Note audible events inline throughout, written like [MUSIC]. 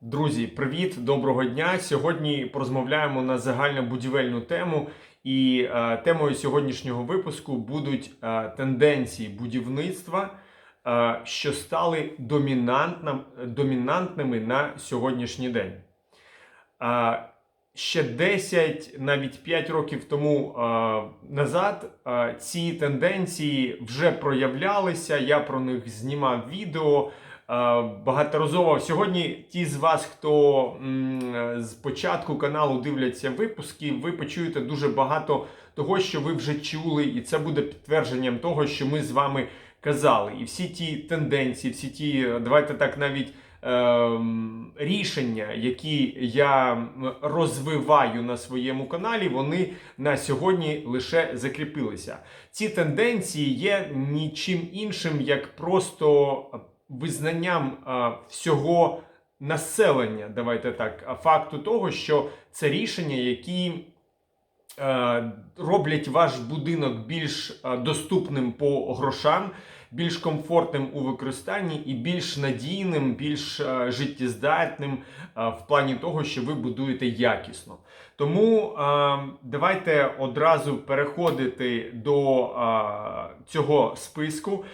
Друзі, привіт, доброго дня. Сьогодні порозмовляємо на загальнобудівельну тему. І е, темою сьогоднішнього випуску будуть е, тенденції будівництва, е, що стали домінантним, домінантними на сьогоднішній день. Е, ще 10, навіть 5 років тому е, назад е, ці тенденції вже проявлялися. Я про них знімав відео. Е, Багаторазово сьогодні ті з вас, хто з початку каналу дивляться випуски, ви почуєте дуже багато того, що ви вже чули, і це буде підтвердженням того, що ми з вами казали. І всі ті тенденції, всі ті, давайте так навіть. Рішення, які я розвиваю на своєму каналі, вони на сьогодні лише закріпилися. Ці тенденції є нічим іншим, як просто визнанням а, всього населення, давайте так, а факту того, що це рішення, які а, роблять ваш будинок більш е, доступним по грошам, більш комфортним у використанні і більш надійним, більш е, життєздатним е, в плані того, що ви будуєте якісно. Тому е, давайте одразу переходити до цього списку.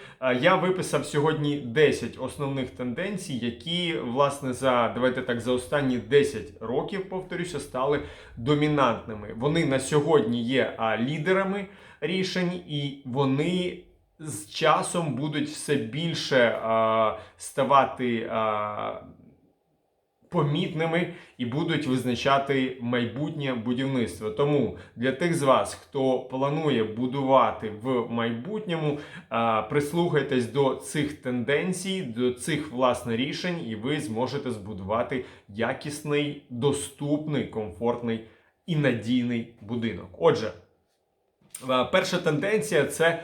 Я виписав сьогодні 10 основних тенденцій, які, власне, за давайте так, за останні 10 років, повторюся, стали домінантними. Вони на сьогодні є лідерами рішень, і вони з часом будуть все більше а, ставати. А, Помітними і будуть визначати майбутнє будівництво. Тому для тих з вас, хто планує будувати в майбутньому, а, прислухайтесь до цих тенденцій, до цих власне рішень, і ви зможете збудувати якісний, доступний, комфортний і надійний будинок. Отже, перша тенденція це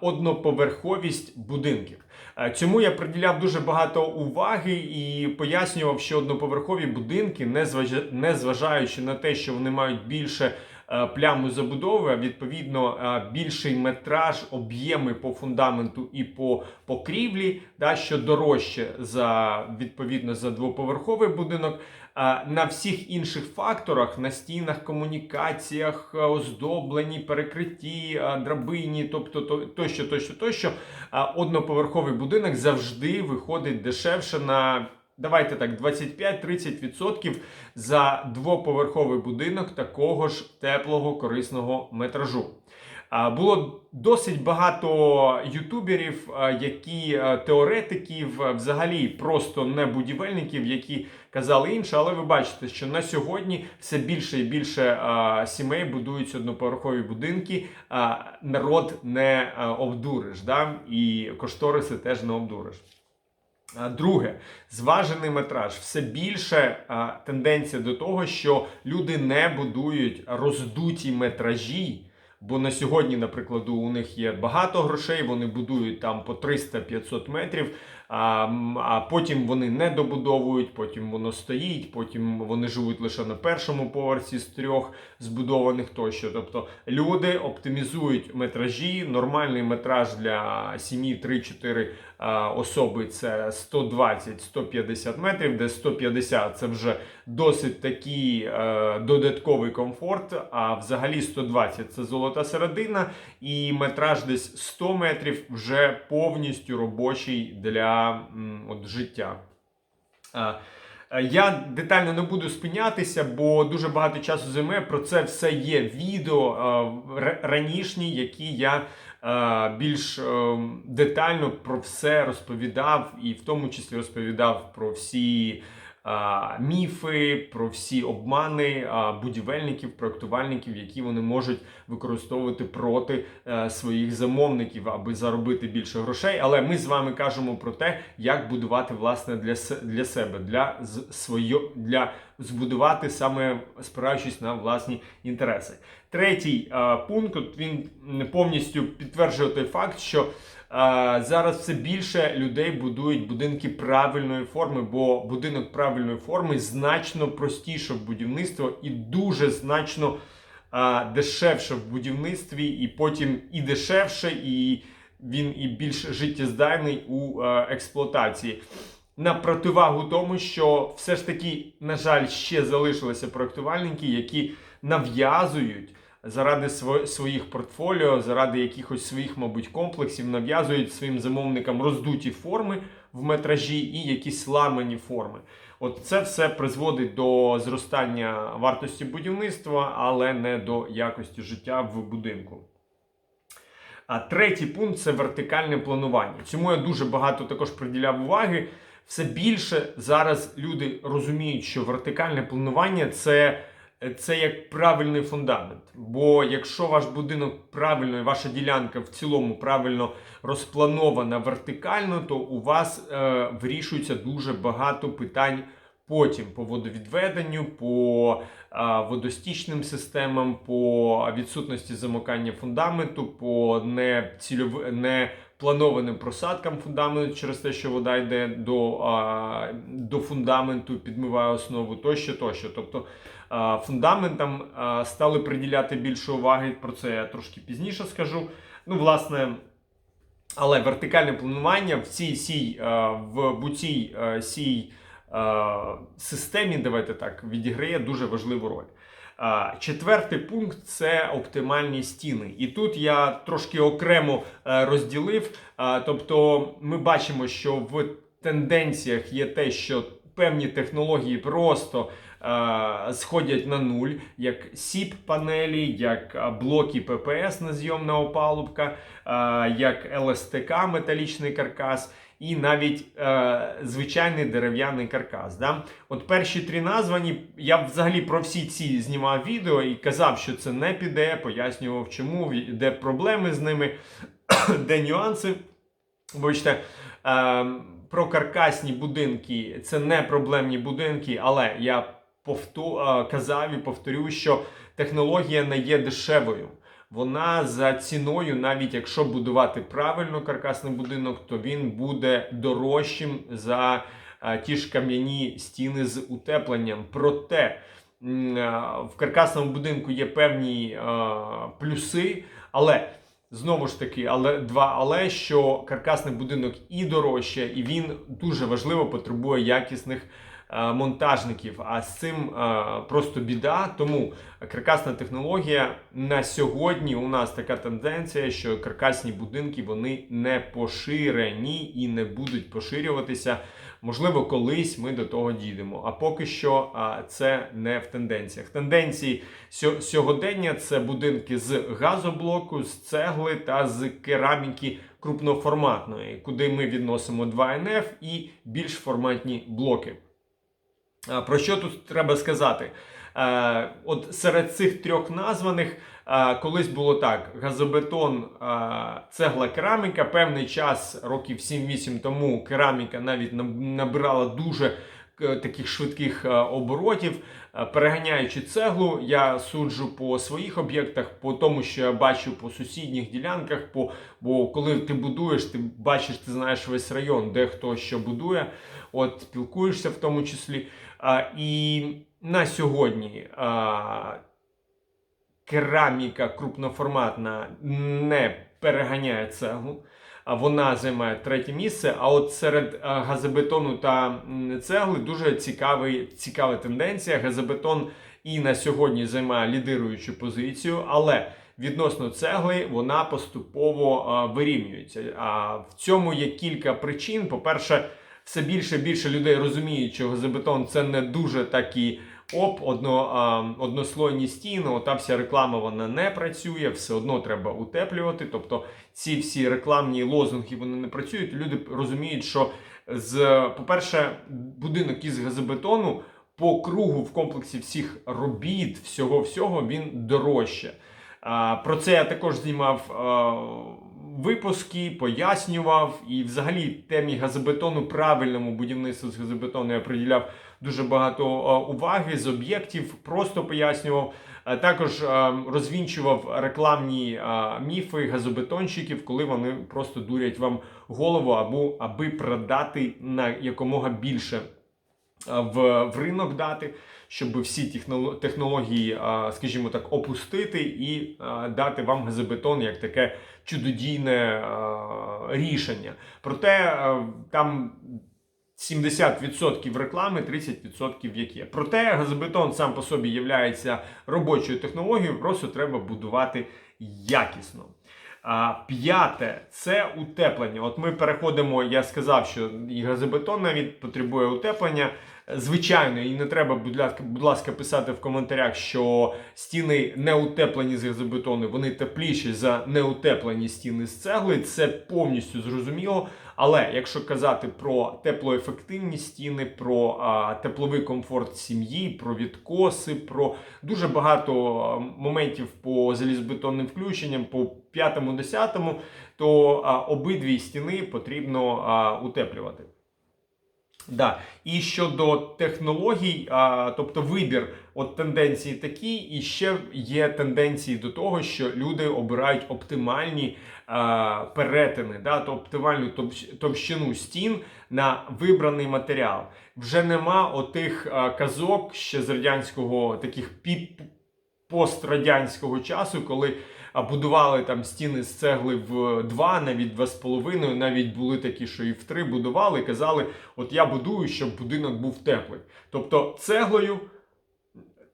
одноповерховість будинків. Е, Цьому я приділяв дуже багато уваги і пояснював, що одноповерхові будинки, незважа- незважаючи на те, що вони мають більше е, пляму забудови, а відповідно е, більший метраж, об'єми по фундаменту і по покрівлі, да, що дорожче за відповідно за двоповерховий будинок. На всіх інших факторах, на стінах, комунікаціях, оздобленні, перекритті, драбині, тобто тощо, тощо, тощо, одноповерховий будинок завжди виходить дешевше на. Давайте так, 25-30% за двоповерховий будинок такого ж теплого корисного метражу. Було досить багато ютуберів, які теоретиків, взагалі просто не будівельників, які казали інше, але ви бачите, що на сьогодні все більше і більше сімей будують одноповерхові будинки. Народ не обдуриш, да? і кошториси теж не обдуриш. Друге, зважений метраж. Все більше а, тенденція до того, що люди не будують роздуті метражі. Бо на сьогодні, наприклад, у них є багато грошей, вони будують там по 300-500 метрів, а, а потім вони не добудовують, потім воно стоїть, потім вони живуть лише на першому поверсі з трьох збудованих тощо. Тобто люди оптимізують метражі. Нормальний метраж для сім'ї 3-4 а, особи це 120-150 метрів, де 150 це вже досить такий е, додатковий комфорт. А взагалі 120 це золота середина, і метраж десь 100 метрів вже повністю робочий для от, життя. Е, Я детально не буду спинятися, бо дуже багато часу займе. Про це все є відео е, ранішні, які я більш е, детально про все розповідав, і в тому числі розповідав про всі міфи, про всі обмани будівельників, проектувальників, які вони можуть використовувати проти е, своїх замовників, аби заробити більше грошей. Але ми з вами кажемо про те, як будувати власне для, для себе, для своє, для збудувати саме спираючись на власні інтереси. Третій е, пункт він повністю підтверджує той факт, що а, зараз все більше людей будують будинки правильної форми, бо будинок правильної форми значно простіше в будівництво і дуже значно а, дешевше в будівництві, і потім і дешевше, і він і більш життєздайний у е, експлуатації. на противагу тому, що все ж таки, на жаль, ще залишилися проектувальники, які нав'язують заради своїх портфоліо, заради якихось своїх, мабуть, комплексів, нав'язують своїм замовникам роздуті форми в метражі і якісь ламані форми. От це все призводить до зростання вартості будівництва, але не до якості життя в будинку. А третій пункт це вертикальне планування. Цьому я дуже багато також приділяв уваги. Все більше зараз люди розуміють, що вертикальне планування це, це як правильний фундамент. Бо якщо ваш будинок правильно і ваша ділянка в цілому правильно розпланована вертикально, то у вас е, вирішується дуже багато питань потім по водовідведенню, по а, водостічним системам, по відсутності замикання фундаменту, по нецільов... непланованим просадкам фундаменту через те, що вода йде до, а, до фундаменту, підмиває основу тощо, тощо. Тобто фундаментам стали приділяти більше уваги. Про це я трошки пізніше скажу. Ну, власне. Але вертикальне планування в цій сій, е, в буцій е, сій е, системі, давайте так, відіграє дуже важливу роль. Е, Четвертий пункт це оптимальні стіни. І тут я трошки окремо е, розділив. Е, Тобто, ми бачимо, що в тенденціях є те, що певні технології просто е, сходять на нуль, як сіп панелі, як е, блоки ППС незйомна опалубка, е, як ЛСТК металічний каркас. І навіть е, звичайний дерев'яний каркас. Да? От перші три названі, я взагалі про всі ці знімав відео і казав, що це не піде, пояснював, чому, де проблеми з ними, [COUGHS] де нюанси. Вибачте, е, про каркасні будинки це не проблемні будинки, але я повту, казав і повторю, що технологія не є дешевою. Вона за ціною, навіть якщо будувати правильно каркасний будинок, то він буде дорожчим за ті ж кам'яні стіни з утепленням. Проте в каркасному будинку є певні плюси, але знову ж таки, але два але що каркасний будинок і дорожче, і він дуже важливо потребує якісних монтажників. А з цим е, просто біда. Тому каркасна технологія на сьогодні у нас така тенденція, що каркасні будинки вони не поширені і не будуть поширюватися. Можливо, колись ми до того дійдемо. А поки що а, це не в тенденціях. Тенденції сьогодення це будинки з газоблоку, з цегли та з кераміки крупноформатної, куди ми відносимо 2НФ і більш форматні блоки. А, Про що тут треба сказати? Е, От серед цих трьох названих е, колись було так: газобетон, е, цегла, кераміка. Певний час, років 7-8 тому, кераміка навіть набирала дуже е, таких швидких е, оборотів. Е, Переганяючи цеглу, я суджу по своїх об'єктах, по тому, що я бачу по сусідніх ділянках. По, бо коли ти будуєш, ти бачиш, ти знаєш весь район, де хто що будує. От спілкуєшся в тому числі. А, і на сьогодні а, кераміка крупноформатна не переганяє цеглу. Вона займає третє місце. А от серед а, газобетону та цегли дуже цікавий, цікава тенденція. Газобетон і на сьогодні займає лідируючу позицію, але відносно цегли вона поступово вирівнюється. А в цьому є кілька причин. По-перше, все більше і більше людей розуміють, що газобетон це не дуже такі оп, одно, однослойні стіни. Ота вся реклама вона не працює, все одно треба утеплювати. Тобто ці всі рекламні лозунги вони не працюють. Люди розуміють, що з, по-перше, будинок із газобетону по кругу в комплексі всіх робіт, всього всього він дорожче. Про це я також знімав випуски, пояснював. І взагалі темі газобетону, правильному будівництву з газобетону я приділяв дуже багато уваги з об'єктів, просто пояснював. Також розвінчував рекламні міфи газобетонщиків, коли вони просто дурять вам голову або аби продати на якомога більше в, в ринок дати, щоб всі технології, скажімо так, опустити і дати вам газобетон як таке чудодійне рішення. Проте там 70% реклами, 30% як. Проте газобетон сам по собі є робочою технологією, просто треба будувати якісно. А, П'яте це утеплення. От ми переходимо, я сказав, що і газобетон навіть потребує утеплення. Звичайно, і не треба, будь ласка, будь ласка, писати в коментарях, що стіни не утеплені з газобетону, вони тепліші за неутеплені стіни з цегли. Це повністю зрозуміло. Але якщо казати про теплоефективні стіни, про а, тепловий комфорт сім'ї, про відкоси, про дуже багато моментів по залізобетонним включенням, по п'ятому, десятому, то а, обидві стіни потрібно а, утеплювати. Да. І щодо технологій, а, тобто вибір от тенденції такі, і ще є тенденції до того, що люди обирають оптимальні а, перетини, да, то оптимальну товщину стін на вибраний матеріал. Вже нема отих а, казок ще з радянського таких піп пострадянського часу, коли будували там стіни з цегли в два, навіть два з половиною, навіть були такі, що і в три будували, казали, от я будую, щоб будинок був теплий. Тобто цеглою.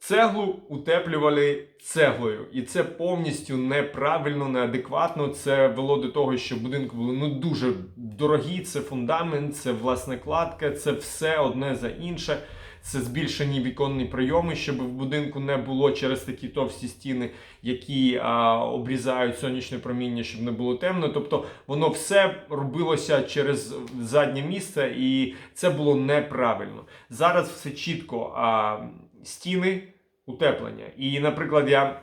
Цеглу утеплювали цеглою, і це повністю неправильно, неадекватно. Це вело до того, що будинки були ну дуже дорогі. Це фундамент, це власне кладка, це все одне за інше. Це збільшені віконні прийоми, щоб в будинку не було через такі товсті стіни, які а, обрізають сонячне проміння, щоб не було темно. Тобто воно все робилося через заднє місце, і це було неправильно. Зараз все чітко. А, стіни утеплення. І, наприклад, я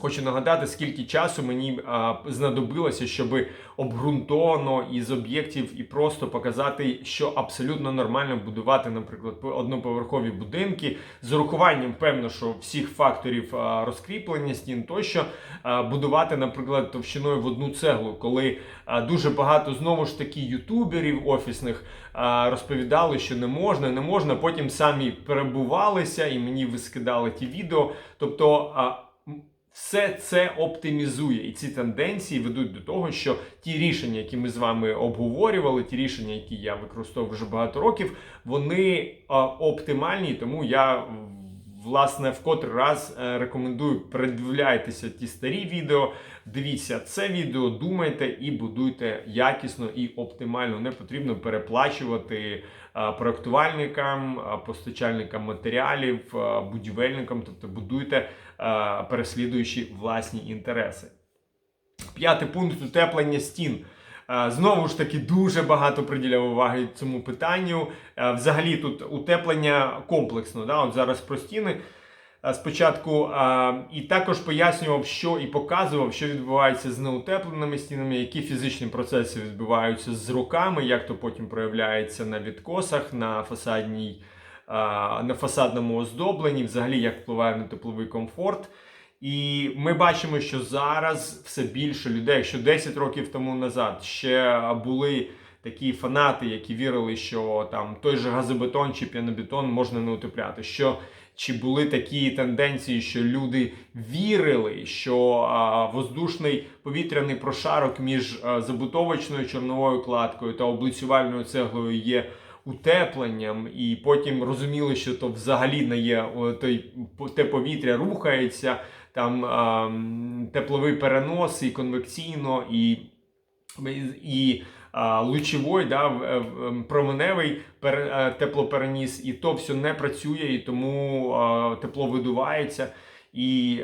хочу нагадати, скільки часу мені а, знадобилося, щоб обґрунтовано із об'єктів і просто показати, що абсолютно нормально будувати, наприклад, одноповерхові будинки з урахуванням, певно, що всіх факторів а, розкріплення стін, тощо а, будувати, наприклад, товщиною в одну цеглу, коли а, дуже багато знову ж таки ютуберів офісних розповідали, що не можна, не можна. Потім самі перебувалися і мені вискидали ті відео. Тобто. Все це оптимізує, і ці тенденції ведуть до того, що ті рішення, які ми з вами обговорювали, ті рішення, які я використовую вже багато років, вони оптимальні. Тому я власне в котрий раз е, рекомендую передивляйтеся ті старі відео. Дивіться це відео, думайте і будуйте якісно і оптимально. Не потрібно переплачувати проектувальникам, постачальникам матеріалів, будівельникам, тобто будуйте, переслідуючи власні інтереси. П'ятий пункт утеплення стін. Е, Знову ж таки, дуже багато приділяв уваги цьому питанню. Е, Взагалі тут утеплення комплексно. Да? От зараз про стіни е, спочатку. е, І також пояснював, що і показував, що відбувається з неутепленими стінами, які фізичні процеси відбуваються з руками, як то потім проявляється на відкосах, на фасадній. На фасадному оздобленні, взагалі як впливає на тепловий комфорт. І ми бачимо, що зараз все більше людей, якщо 10 років тому назад ще були такі фанати, які вірили, що там той же газобетон чи п'янобетон можна не утепляти. Що чи були такі тенденції, що люди вірили, що а, воздушний повітряний прошарок між а, забутовочною чорновою кладкою та облицювальною цеглою є утепленням, і потім розуміли, що то взагалі не є той те повітря рухається там а, тепловий перенос і конвекційно, і, і лучовий, да, в- в- променевий е, теплопереніс, і то все не працює, і тому тепло видувається. І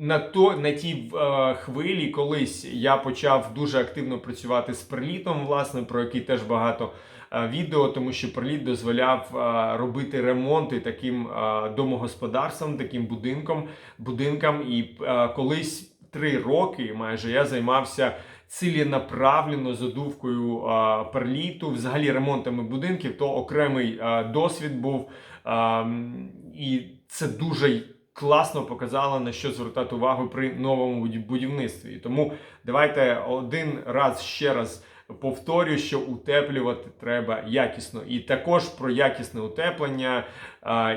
на, то, на тій е, хвилі колись я почав дуже активно працювати з прилітом, власне, про який теж багато е, відео, тому що приліт дозволяв е, робити ремонти таким е, домогосподарствам, таким будинкам, будинкам. І е, колись три роки майже я займався ціленаправлено задувкою перліту, взагалі ремонтами будинків, то окремий досвід був. І це дуже класно показало, на що звертати увагу при новому будівництві. Тому давайте один раз ще раз повторю, що утеплювати треба якісно. І також про якісне утеплення.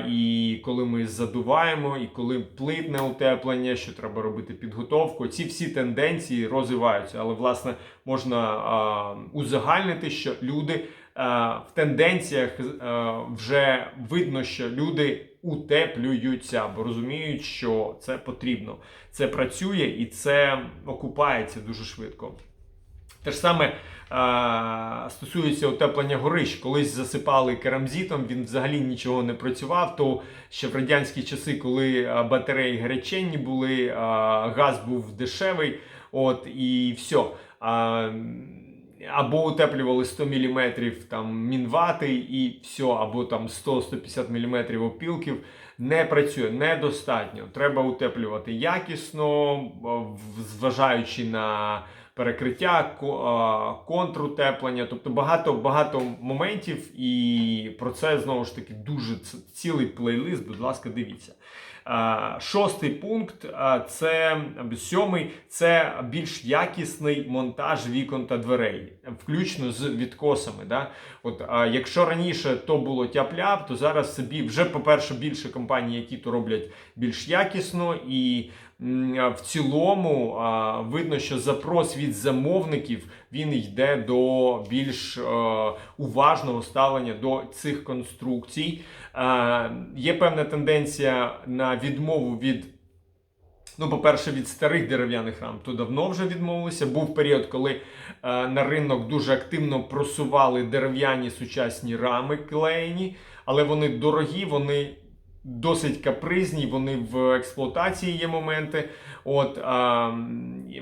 І коли ми задуваємо, і коли плитне утеплення, що треба робити підготовку. Ці всі тенденції розвиваються, але власне можна узагальнити, що люди в тенденціях вже видно, що люди утеплюються, бо розуміють, що це потрібно. Це працює і це окупається дуже швидко. Те ж саме е, стосується утеплення горищ. Колись засипали керамзитом, він взагалі нічого не працював. То ще в радянські часи, коли е, батареї гаряченні були, е, газ був дешевий, от і все. А, або утеплювали 100 мм там мінвати і все, або там 100-150 мм опілків. Не працює, недостатньо. Треба утеплювати якісно, зважаючи на перекриття, контрутеплення, тобто багато багато моментів, і про це знову ж таки дуже цілий плейлист. Будь ласка, дивіться. Шостий пункт це сьомий це більш якісний монтаж вікон та дверей, включно з відкосами. Да? От, якщо раніше то було тяп-ляп, то зараз собі вже, по-перше, більше компаній, які то роблять більш якісно, і в цілому видно, що запрос від замовників він йде до більш е, уважного ставлення до цих конструкцій. Е, є певна тенденція на відмову від. Ну, по-перше, від старих дерев'яних рам то давно вже відмовилися. Був період, коли е, на ринок дуже активно просували дерев'яні сучасні рами клеєні, але вони дорогі, вони досить капризні, вони в експлуатації є моменти. От, а,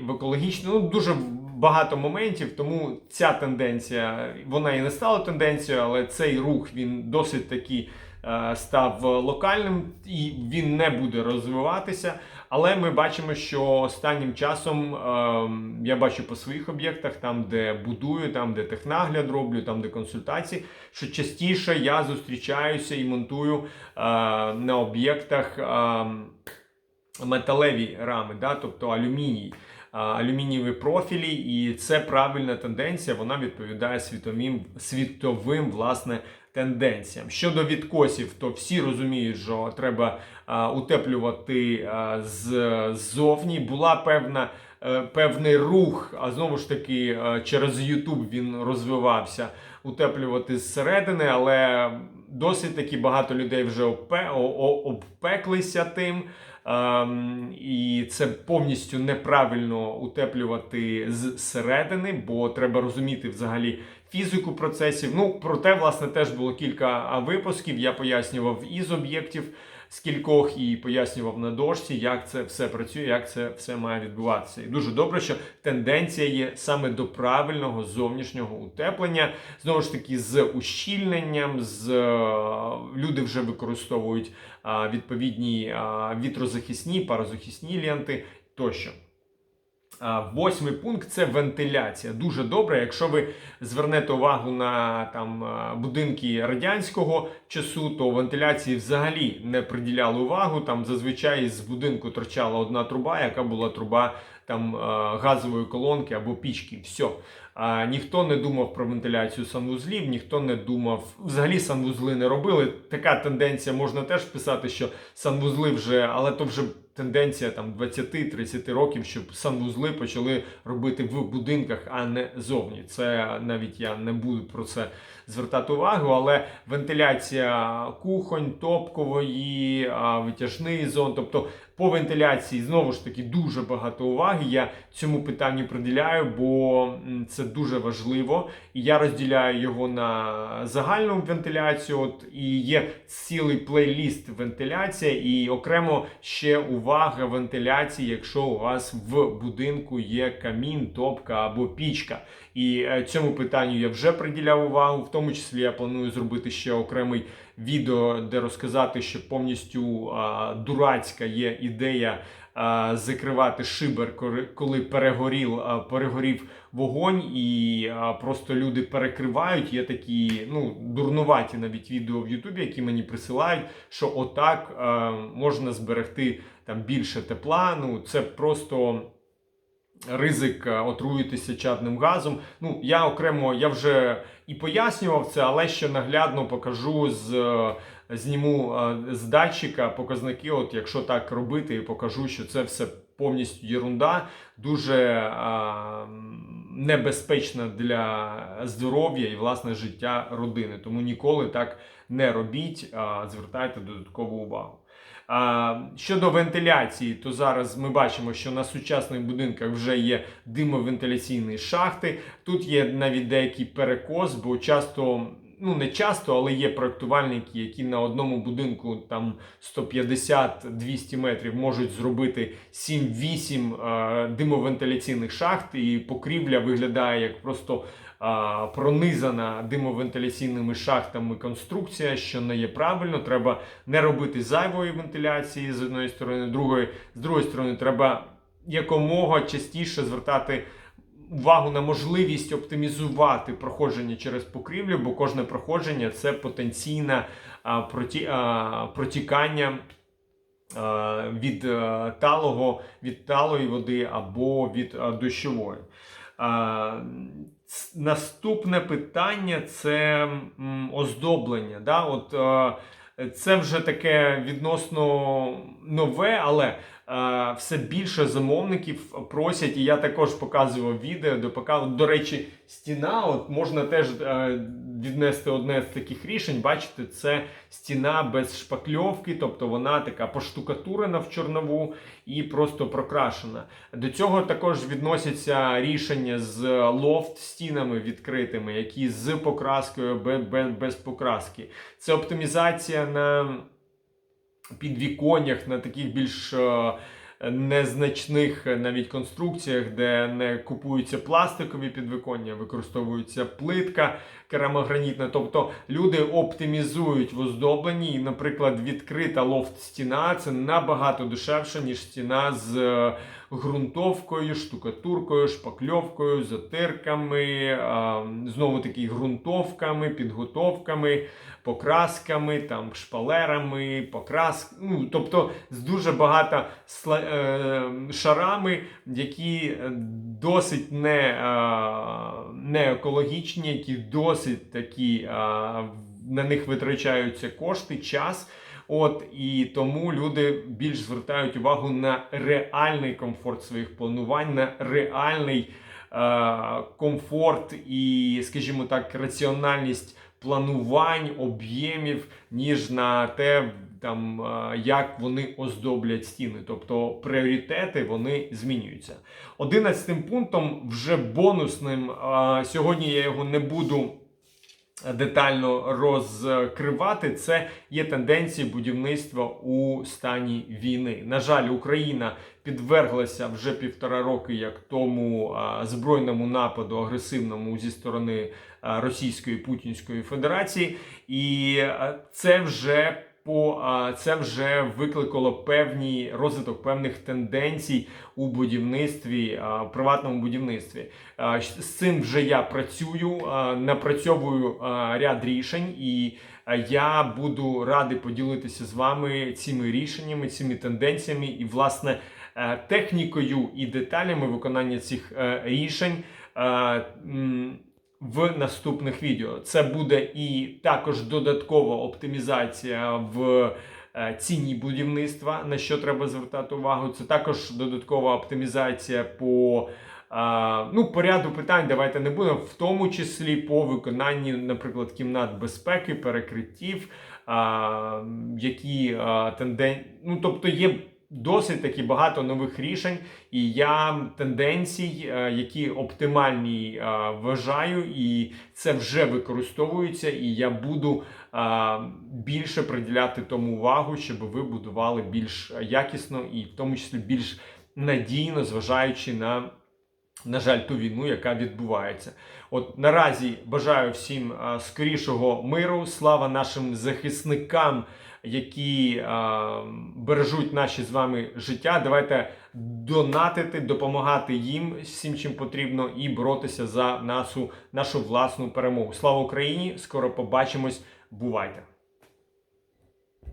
в екологічно, ну, дуже багато моментів, тому ця тенденція, вона і не стала тенденцією, але цей рух він досить таки е, став локальним і він не буде розвиватися. Але ми бачимо, що останнім часом е, я бачу по своїх об'єктах, там де будую, там де технагляд роблю, там де консультації, що частіше я зустрічаюся і монтую е, на об'єктах е, металеві рами, да, тобто алюміній. а, Алюмінієві профілі, і це правильна тенденція. Вона відповідає світовим світовим власне тенденціям. Щодо відкосів, то всі розуміють, що треба а, утеплювати а, з- ззовні. Була певна. е, Певний рух, а знову ж таки е, через YouTube він розвивався утеплювати зсередини, але досить таки багато людей вже обпеклися тим. Ем, і це повністю неправильно утеплювати зсередини, бо треба розуміти взагалі фізику процесів. Ну, про те, власне, теж було кілька випусків. Я пояснював із об'єктів з кількох і пояснював на дошці, як це все працює, як це все має відбуватися. І дуже добре, що тенденція є саме до правильного зовнішнього утеплення. Знову ж таки, з ущільненням, з е, люди вже використовують відповідні вітрозахисні, парозахисні ленти тощо. Восьмий пункт це вентиляція. Дуже добре. Якщо ви звернете увагу на там будинки радянського часу, то вентиляції взагалі не приділяли увагу. Там зазвичай з будинку торчала одна труба, яка була труба там газової колонки або пічки. Все. А, ніхто не думав про вентиляцію санвузлів, ніхто не думав, взагалі санвузли не робили. Така тенденція можна теж писати, що санвузли вже, але то вже тенденція там 20-30 років, щоб санвузли почали робити в будинках, а не зовні. Це навіть я не буду про це звертати увагу, але вентиляція кухонь, топкової, витяжний зон, тобто по вентиляції знову ж таки дуже багато уваги. Я цьому питанню приділяю, бо це дуже важливо. І я розділяю його на загальну вентиляцію. От і є цілий плейліст вентиляція, і окремо ще увага вентиляції, якщо у вас в будинку є камін, топка або пічка. І е, цьому питанню я вже приділяв увагу. В тому числі я планую зробити ще окремий відео, де розказати, що повністю а, дурацька є ідея а, закривати шибер, коли перегорів, а, перегорів вогонь, і а, просто люди перекривають. Є такі ну, дурнуваті навіть відео в Ютубі, які мені присилають, що отак а, можна зберегти там більше тепла. Ну це просто. Ризик е, отруїтися чадним газом. Ну, я окремо я вже і пояснював це, але ще наглядно покажу з е, зніму е, з датчика показники. От якщо так робити, і покажу, що це все повністю єрунда. Дуже е, небезпечна для здоров'я і власне життя родини. Тому ніколи так не робіть, а звертайте додаткову увагу. Щодо вентиляції, то зараз ми бачимо, що на сучасних будинках вже є димовентиляційні шахти. Тут є навіть деякий перекос, бо часто. Ну, не часто, але є проектувальники, які на одному будинку там 150-200 метрів можуть зробити 7-8 е, димовентиляційних шахт, і покрівля виглядає як просто е, пронизана димовентиляційними шахтами конструкція, що не є правильно. Треба не робити зайвої вентиляції з одної сторони, другої, з другої сторони, треба якомога частіше звертати увагу на можливість оптимізувати проходження через покрівлю, бо кожне проходження це потенційне проті, протікання. Від а, талого, від талої води або від а, дощової. Наступне питання це оздоблення. Да? От, е, це вже таке відносно нове, але все більше замовників просять, і я також показував відео, де показував, до речі, стіна. От можна теж е, віднести одне з таких рішень. Бачите, це стіна без шпакльовки, тобто вона така поштукатурена в чорнову і просто прокрашена. До цього також відносяться рішення з лофт стінами відкритими, які з покраскою без покраски. Це оптимізація на підвіконнях, на таких більш е, незначних навіть конструкціях, де не купуються пластикові підвіконня, використовується плитка керамогранітна. Тобто люди оптимізують в оздобленні. І, наприклад, відкрита лофт-стіна це набагато дешевше, ніж стіна з е, ґрунтовкою, штукатуркою, шпакльовкою, затирками, знову таки ґрунтовками, підготовками, покрасками, там, шпалерами, покрас... ну, тобто з дуже багато е, шарами, які досить не, не екологічні, які досить такі, на них витрачаються кошти, час. От і тому люди більш звертають увагу на реальний комфорт своїх планувань, на реальний е, комфорт і, скажімо так, раціональність планувань, об'ємів, ніж на те, там е, як вони оздоблять стіни. Тобто пріоритети вони змінюються. Одинадцятим пунктом, вже бонусним. е, сьогодні я його не буду детально розкривати, це є тенденції будівництва у стані війни. На жаль, Україна підверглася вже півтора роки як тому збройному нападу агресивному зі сторони Російської Путінської Федерації, і це вже по це вже викликало певні розвиток певних тенденцій у будівництві, приватному будівництві. З цим вже я працюю, напрацьовую ряд рішень, і я буду радий поділитися з вами цими рішеннями, цими тенденціями і власне е, технікою і деталями виконання цих е, рішень. Е, в наступних відео. Це буде і також додаткова оптимізація в е, ціні будівництва, на що треба звертати увагу. Це також додаткова оптимізація по а, ну, по ряду питань. Давайте не будемо, в тому числі по виконанні, наприклад, кімнат безпеки, перекриттів, які тенден... ну, тобто є. Досить таки багато нових рішень, і я тенденцій, е, які оптимальні е, вважаю, і це вже використовується. І я буду е, більше приділяти тому увагу, щоб ви будували більш якісно і в тому числі більш надійно, зважаючи на. На жаль, ту війну, яка відбувається. От наразі бажаю всім скорішого миру. Слава нашим захисникам, які бережуть наші з вами життя. Давайте донатити, допомагати їм всім, чим потрібно, і боротися за нашу, нашу власну перемогу. Слава Україні! Скоро побачимось. Бувайте!